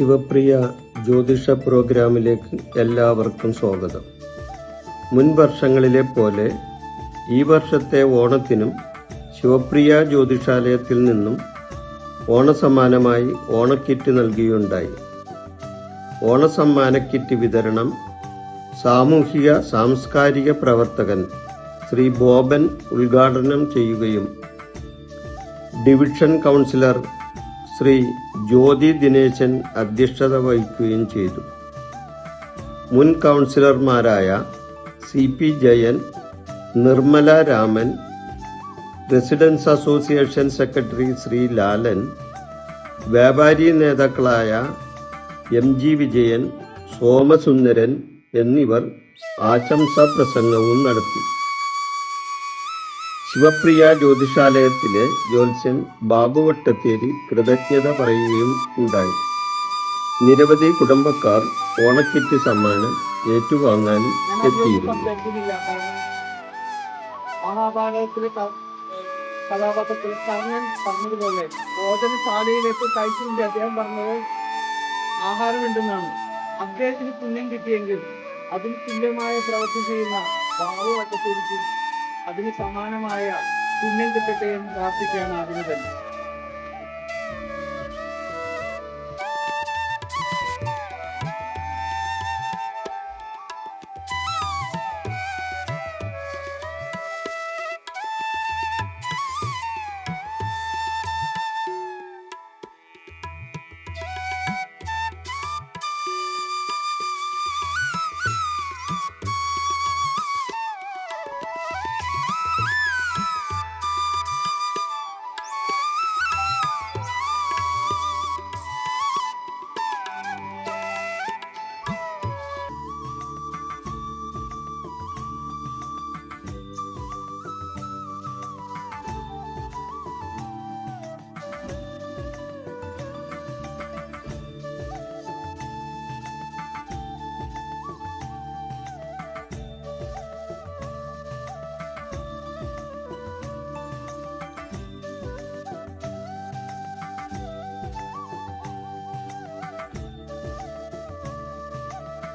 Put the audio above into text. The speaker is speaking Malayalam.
ശിവപ്രിയ ജ്യോതിഷ പ്രോഗ്രാമിലേക്ക് എല്ലാവർക്കും സ്വാഗതം. മുൻ വർഷങ്ങളിലെ പോലെ ഈ വർഷത്തെ ഓണത്തിനും ശിവപ്രിയ ജ്യോതിഷാലയത്തിൽ നിന്നും ഓണസമ്മാനമായി ഓണക്കിറ്റ് നൽകിയുണ്ടായി. ഓണസമ്മാനക്കിറ്റ് വിതരണം സാമൂഹിക സാംസ്കാരിക പ്രവർത്തകൻ ശ്രീ ബോബൻ ഉദ്ഘാടനം ചെയ്യുകയും ഡിവിഷൻ കൗൺസിലർ ശ്രീ ജ്യോതി ദിനേശൻ അധ്യക്ഷത വഹിക്കുകയും ചെയ്തു. മുൻ കൗൺസിലർമാരായ C P Jayan Nirmala Raman residence association secretary Shri Lalan വ്യാപാരി നേതാക്കളായ എം ജി വിജയൻ സോമസുന്ദരൻ എന്നിവർ ആശംസാ പ്രസംഗവും നടത്തി. ശിവപ്രിയ ജ്യോതിഷാലയത്തിലെ ജ്യോത്സ്യൻ ബാബു വട്ടത്തേരി കൃതജ്ഞത പറയുകയും ഉണ്ടായി. നിരവധി കുടുംബക്കാർ ഓണക്കിറ്റ് സമ്മാനം ഏറ്റുവാങ്ങാൻ എത്തിയിരുന്നു. അദ്ദേഹം ആഹാരമുണ്ടെന്നാണ്. അദ്ദേഹത്തിന് പുണ്യം കിട്ടിയെങ്കിൽ അതിന് തുല്യമായ പ്രവൃത്തി ചെയ്യുന്ന ബാബു വട്ടത്തിരിക്കും അതിന് സമാനമായ പുണ്യം കിട്ടട്ടെ എന്ന് പ്രാർത്ഥിക്കുകയാണ് അതിന് തന്നെ